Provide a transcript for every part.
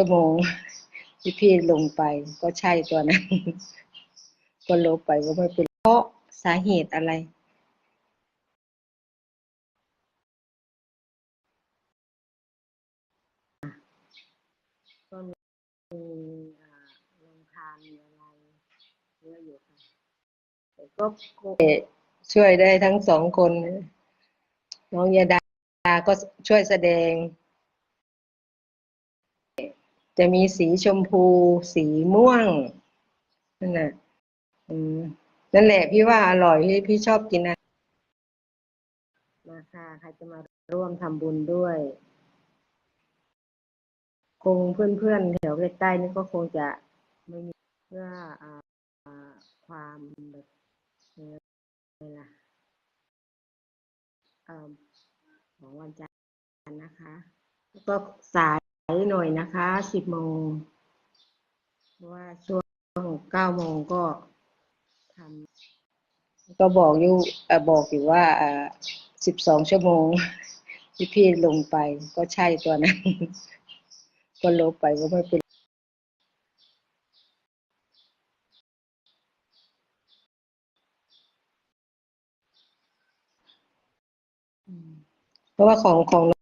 ชั่วโมงที่พี่ลงไปก็ใช่ตัวนั้น ก็ลบไปก็ไม่เป็นเพราะสาเหตุอะไร ก็มีอ่าโรงทานมีอะไรเยอะอยู่ค่ะแต่ก็ช่วยได้ทั้งสองคน น้องยาดาก็ช่วยแสดง จะมีสีชมพู สีม่วงนั่นน่ะนั่นแหละพี่ว่าอร่อยพี่พี่ชอบกินนะมาค่ะใครจะมาร่วมทำบุญด้วย คงเพื่อนๆแถวใกล้ๆนี่ก็คงจะไม่มีเพื่ออความแบบยังไงล่ะของวันจันทร์นะคะ แล้วก็สาย หน่อยนะคะสิบโมงว่าช่วงเก้าโมงก็ทำก็บอกอยู่บอกอยู่ว่าสิบสองชั่วโมงที่พี่ลงไปก็ใช่ตัวนั้น ก็ลบไปก็ไม่เป็นเพราะว่าของของ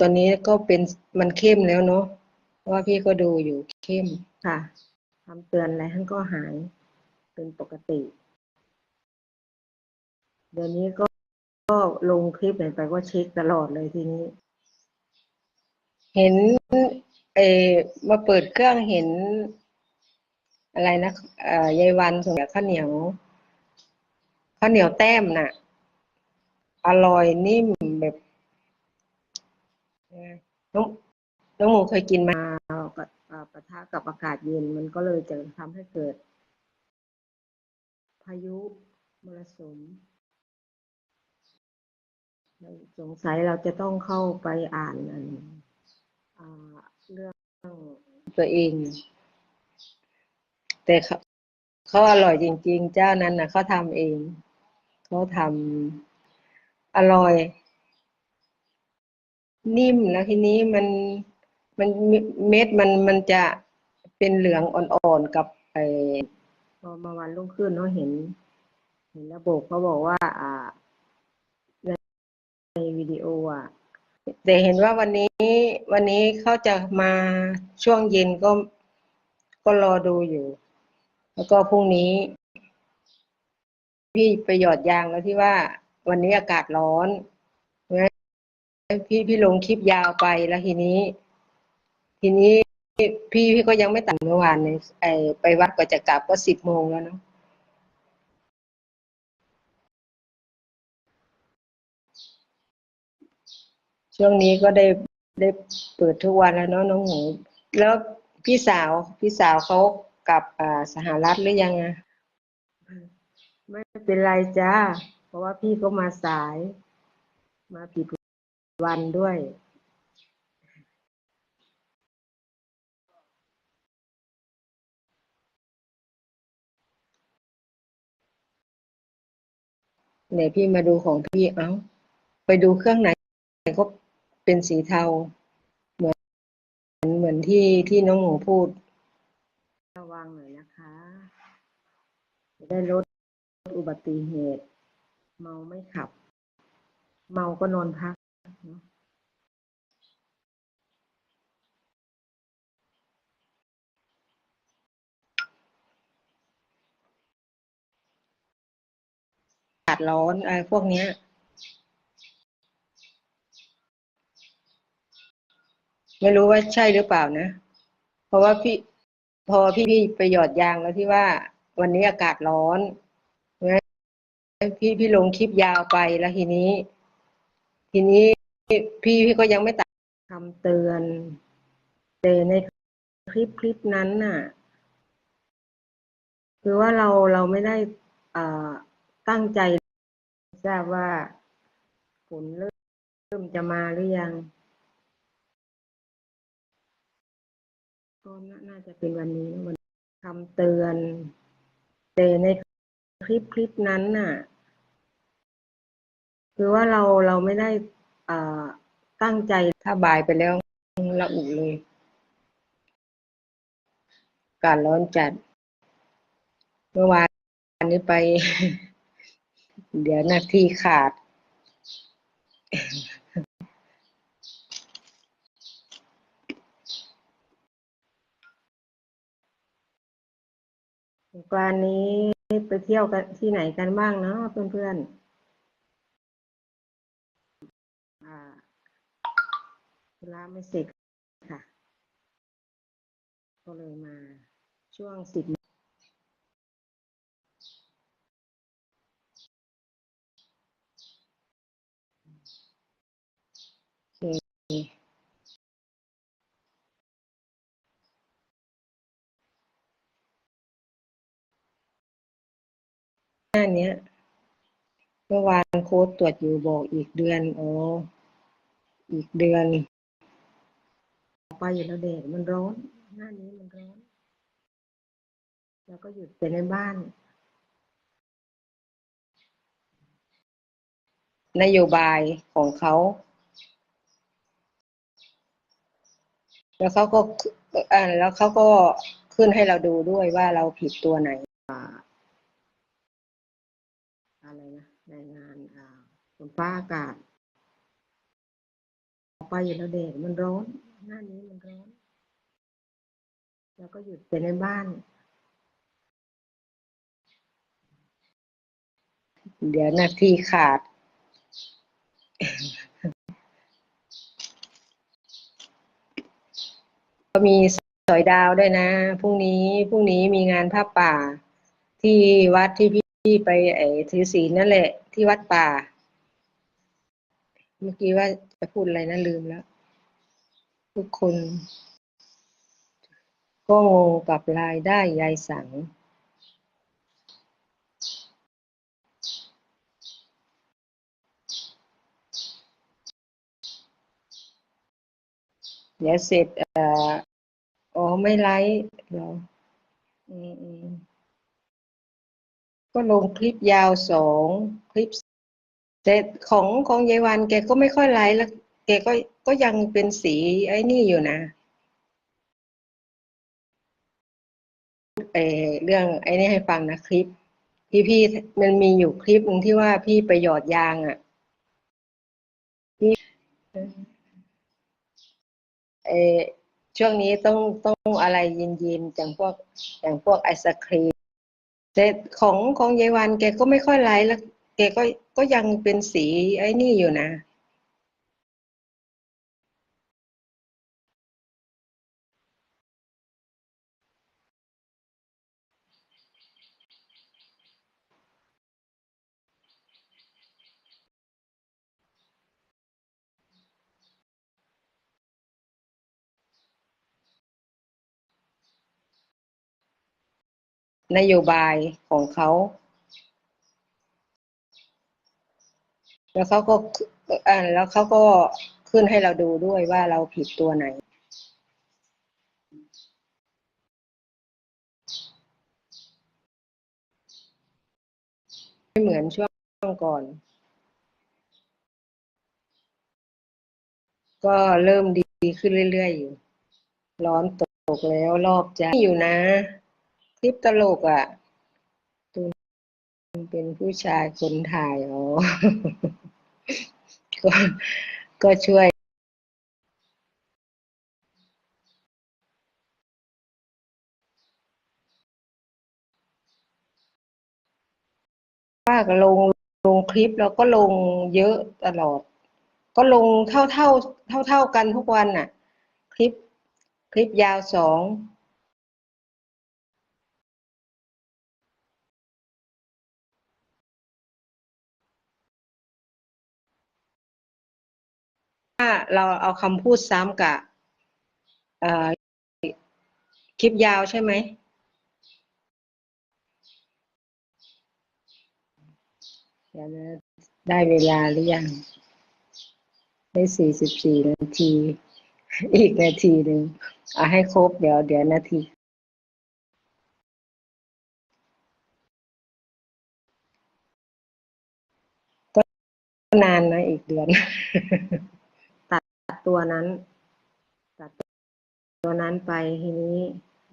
ตอนนี้ก็เป็นมันเข้มแล้วเนาะเพราะว่าพี่ก็ดูอยู่เข้มค่ะคำเตือนอะไรท่านก็หายเป็นปกติ เดี๋ยวนี้ก็ก็ลงคลิปไหนไปก็เช็คตลอดเลยทีนี้ เห็นเออมาเปิดเครื่องเห็น อะไรนะเอ่อยายวันส่งแบบข้าวเหนียวข้าวเหนียวแต้มน่ะ อร่อยนิ่มแบบยังไง น้องน้องหมูเคยกินมากับอ่าปะทะกับอากาศเย็นมันก็เลยจะทำให้เกิด พายุมรสุมเราสงสัยเราจะต้องเข้าไปอ่านอันเรื่องตัวเอง แต่เขาเขาอร่อยจริง ๆ เจ้านั้นนะเขาทำเอง เขาทำอร่อย นิ่มแล้วทีนี้มันมันเม็ดมันมันจะเป็นเหลืองอ่อนๆกับไอพอมาวันรุ่งขึ้นเนาะเห็น เห็นระบบเขาบอกว่า อ่าในในวิดีโออะแต่เห็นว่าวันนี้วันนี้เขาจะมาช่วงเย็นก็ก็รอดูอยู่ แล้วก็พรุ่งนี้ พี่ไปหยอดยางแล้วที่ว่าวันนี้อากาศร้อน พี่พี่ลงคลิปยาวไปแล้วทีนี้ ทีนี้พี่พี่ก็ยังไม่ตัดเมื่อวานเนี่ยไอไปวัดก็จะกลับก็สิบโมงแล้วเนาะช่วงนี้ก็ได้ได้เปิดทุกวันแล้วเนาะน้องหมูแล้วพี่สาวพี่สาวเขากลับอ่าสหรัฐหรือยังอะไม่เป็นไรจ้า เพราะว่าพี่ก็มาสาย มาผิด วันด้วย เนี่ยพี่มาดูของพี่เอ้า ไปดูเครื่องไหนก็เป็นสีเทา เหมือนเหมือนที่ที่น้องหมูพูด ระวังหน่อยนะคะ จะได้ลดอุบัติเหตุ เมาไม่ขับ เมาก็นอนพัก เนอะอากาศร้อนอะไรพวกเนี้ย ไม่รู้ว่าใช่หรือเปล่านะ เพราะว่าพี่พอพี่พี่ไปหยอดยางแล้วที่ว่า วันนี้อากาศร้อนงั้นพี่พี่ลงคลิปยาวไปแล้วทีนี้ ทีนี้ พี่พี่ก็ยังไม่ตัดคำเตือนแต่ในคลิปคลิปนั้นน่ะ คือว่าเราเราไม่ได้อ่าตั้งใจทราบว่าฝนเริ่มเริ่มจะมาหรือยังก็น่าน่าจะเป็นวันนี้นะวันคำเตือนแต่ในคลิปคลิปนั้นน่ะ คือว่าเราเราไม่ได้ ตั้งใจถ้าบ่ายไปแล้วละอุเลยอากาศร้อนจัด เมื่อวานนี้ไป เดี๋ยวนาทีขาดสงกรานต์นี้ไปเที่ยวกันที่ไหนกันบ้างเนาะเพื่อนๆ ธุระไม่เสร็จค่ะ ก็เลยมาช่วงสิบโอเคหน้าเนี้ย เมื่อวานโค้ดตรวจอยู่บอกอีกเดือนอ๋อ อีกเดือนไปอยู่แล้วเด็กมันร้อน หน้านี้มันร้อน แล้วก็หยุดไปในบ้าน นโยบายของเขา แล้วเขาก็อ่าแล้วเขาก็ขึ้นให้เราดูด้วยว่าเราผิดตัวไหนอะไรนะรายงานอ่าฝนฟ้าอากาศ ออกไปอยู่แล้วเด็กมันร้อน หน้านี้มันร้อน แล้วก็หยุดไปในบ้าน เดี๋ยวนาทีขาด ก็มีสอยดาวด้วยนะพรุ่งนี้พรุ่งนี้มีงานผ้าป่า ที่วัดที่พี่ไปไอ้ถือศีลนั่นแหละ ที่วัดป่า มื่อกี้ว่าจะพูดอะไรนะลืมแล้ว ทุกคน ก็งงกับรายได้ยายสัง เดี๋ยวเสร็จอ่ออ๋อไม่ไลฟ์เหรออืมก็ลงคลิปยาวสองคลิป แต่ของของยายวันแกก็ไม่ค่อยไลฟ์แล้วแกก็ก็ยังเป็นสีไอ้นี่อยู่นะเออเรื่องไอ้นี่ให้ฟังนะคลิปที่พี่มันมีอยู่คลิปหนึ่งที่ว่าพี่ไปหยอดยางอะที่เออช่วงนี้ต้องต้องอะไรเย็นๆอย่างพวกอย่างพวกไอศครีมแต่ของของยายวันแกก็ไม่ค่อยไลฟ์แล้ว แกก็ก็ยังเป็นสีไอ้นี่อยู่นะนโยบายของเขา แล้วเขาก็อ่าแล้วเขาก็ขึ้นให้เราดูด้วยว่าเราผิดตัวไหน ไม่เหมือนช่วงก่อน ก็เริ่มดีขึ้นเรื่อยๆอยู่ ร้อนตกแล้วรอบจะอยู่นะ คลิปตลกอะตูนเป็นผู้ชายคนถ่ายอ๋อ ก็ก็ช่วยว่าก็ลงลงคลิปแล้วก็ลงเยอะตลอด ก็ลงเท่าเท่าเท่าเท่ากันทุกวันน่ะ คลิป คลิปยาวสองาเราเอาคำพูดซ้ำกับคลิปยาวใช่ไหม เดี๋ยวนะ ได้เวลาหรือยัง ได้สี่สิบสี่นาที อีกนาทีหนึ่งเอาให้ครบเดี๋ยวเดี๋ยวนาทีก็นานนะอีกเดือน ตัวนั้น ตัดตัวนั้นไปทีนี้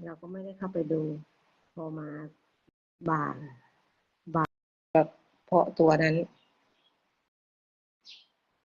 เราก็ไม่ได้เข้าไปดู พอมาบ่ายบ่ายแบบเพาะตัวนั้น